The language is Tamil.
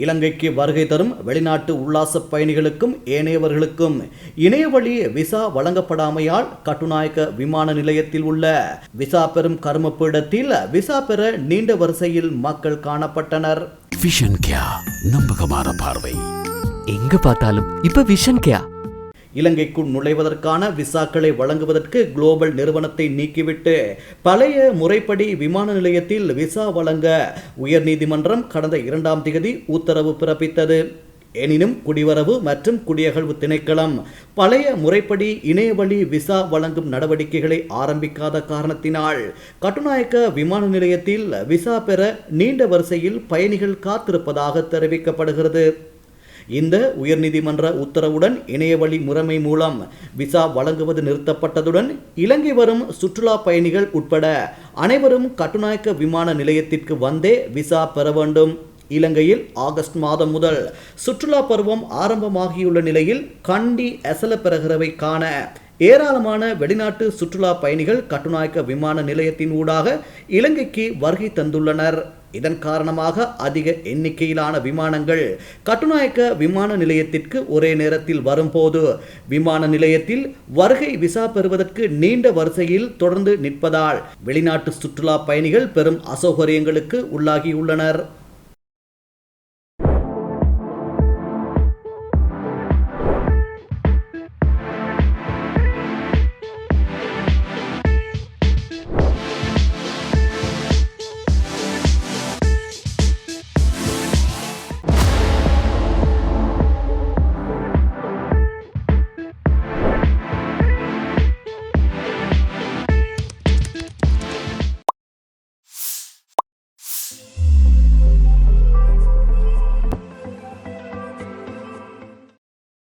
இலங்கைக்கு வருகை தரும் வெளிநாட்டு உல்லாச பயணிகளுக்கும் ஏனையவர்களுக்கும் இணையவழி விசா வழங்கப்படாமையால் கட்டுநாயக்க விமான நிலையத்தில் உள்ள விசா பெறும் கருமப்பீடத்தில் விசா பெற நீண்ட வரிசையில் மக்கள் காணப்பட்டனர். விஷன் கியா நம்பகமான பார்வை. எங்க பார்த்தாலும் இப்ப விஷன் கேயா இலங்கைக்குள் நுழைவதற்கான விசாக்களை வழங்குவதற்கு குளோபல் நிறுவனத்தை நீக்கிவிட்டு பழைய முறைப்படி விமான நிலையத்தில் விசா வழங்க உயர்நீதிமன்றம் கடந்த இரண்டாம் திகதி உத்தரவு பிறப்பித்தது. எனினும் குடிவரவு மற்றும் குடியகழ்வு திணைக்களம் பழைய முறைப்படி இணையவழி விசா வழங்கும் நடவடிக்கைகளை ஆரம்பிக்காத காரணத்தினால் கட்டுநாயக்க விமான நிலையத்தில் விசா பெற நீண்ட வரிசையில் பயணிகள் காத்திருப்பதாக தெரிவிக்கப்படுகிறது. இந்த உயர்நீதிமன்ற உத்தரவுடன் இணையவழி முறைமை மூலம் விசா வழங்குவது நிறுத்தப்பட்டதுடன் இலங்கை வரும் சுற்றுலா பயணிகள் உட்பட அனைவரும் கட்டுநாயக்க விமான நிலையத்திற்கு வந்தே விசா பெற வேண்டும். இலங்கையில் ஆகஸ்ட் மாதம் முதல் சுற்றுலா பருவம் ஆரம்பமாகியுள்ள நிலையில் கண்டி அசல பெறுகிறவை காண ஏராளமான வெளிநாட்டு சுற்றுலா பயணிகள் கட்டுநாயக்க விமான நிலையத்தின் ஊடாக இலங்கைக்கு வருகை தந்துள்ளனர். இதன் காரணமாக அதிக எண்ணிக்கையிலான விமானங்கள் கட்டுநாயக்க விமான நிலையத்திற்கு ஒரே நேரத்தில் வரும்போது விமான நிலையத்தில் வருகை விசா பெறுவதற்கு நீண்ட வரிசையில் தொடர்ந்து நிற்பதால் வெளிநாட்டு சுற்றுலா பயணிகள் பெரும் அசௌகரியங்களுக்கு உள்ளாகியுள்ளனர்.